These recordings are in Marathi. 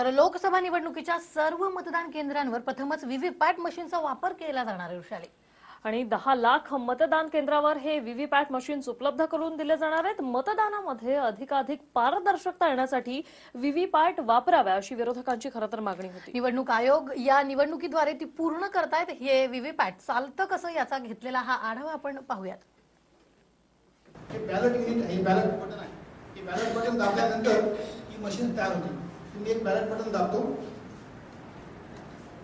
तर लोकसभा निवडणुकीच्या सर्व मतदान केंद्रांवर प्रथमच व्हीव्हीपॅट मशीनचा वापर केला जाणार आहे वृषाली. आणि दहा लाख मतदान केंद्रावर हे व्हीव्हीपॅट मशीन्स उपलब्ध करून दिले जाणार आहेत. मतदानामध्ये अधिकाधिक पारदर्शकता येण्यासाठी व्हीव्हीपॅट वापराव्या अशी विरोधकांची खरं तर मागणी होती. निवडणूक आयोग या निवडणुकीद्वारे ती पूर्ण करतायत. हे व्हीव्हीपॅट चालतं कसं याचा घेतलेला हा आढावा आपण पाहूयात. हे बॅलट युनिट आहे बॅलट बटन आहे. हे बॅलट बटन दाबल्यानंतर ही मशीन तयार होते. तुम्ही एक बॅलट बटन दाबतो.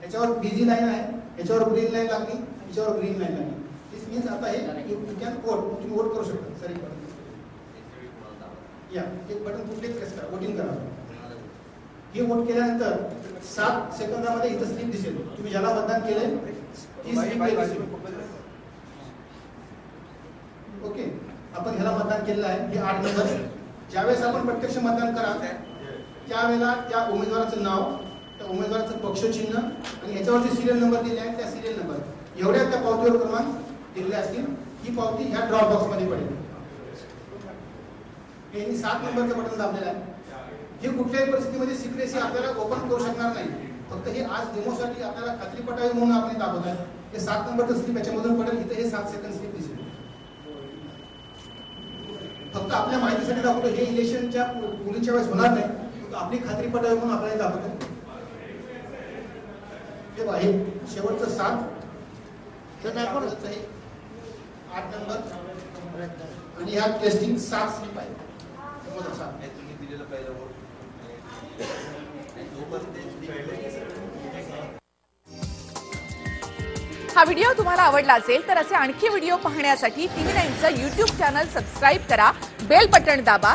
याच्यावर बिझी लाईन आहे. याच्यावर ग्रीन लाईन लागली याच्यावर ग्रीन लाईन लागली. दिस मीन्स आता हे यू कॅन वोट तुम्ही वोट करू शकता. सर एक बटन या एक बटन कुठले प्रेस करा. वोटिंग करा. हे वोट केल्यानंतर सात सेकंदामध्ये इथं स्लिप दिसेल. तुम्ही ज्याला मतदान केलंय ती स्लिप दिसेल ओके आपण ह्याला मतदान केलेलं आहे. हे आठ नंबर. ज्यावेळेस आपण प्रत्यक्ष मतदान कराल त्यावेळेला त्या उमेदवाराचं नाव त्या उमेदवाराचं पक्षचिन्ह आणि याच्यावरती सिरियल नंबर दिले आहेत. त्या सिरियल नंबर एवढ्या त्या पावतीवर क्रमांक दिलेले असतील. ही पावती ह्या ड्रॉप बॉक्समध्ये पडेल यांनी सात नंबरचं बटन दाबलेलं आहे. हे कुठल्याही परिस्थितीमध्ये सिक्रेसी आपल्याला ओपन करू शकणार नाही. फक्त हे आज डेमोसाठी आपल्याला खात्री पटावी म्हणून आपण दाखवत दाबत आहे हे सात नंबरचं स्लिप याच्यामधून पडेल. इथं हे सात सेकंड स्लिप दिसेल. फक्त आपल्या माहितीसाठी दाखवतो. हे इलेक्शनच्या पोलिंगच्या वेळेस होणार नाही. आपली खात्री पटावी म्हणून आपल्याला दाखवतो हे बघा, हे शेवटचं सात. आठ नंबर. आणि ह्या टेस्टिंग सात स्लिप आहे हे दिलेलं पहिलं ते हा व्हिडिओ तुम्हाला आवडला असेल तर असे आणखी व्हिडिओ पाहण्यासाठी टीव्ही नाईनचं युट्यूब चॅनल सबस्क्राईब करा बेल बटण दाबा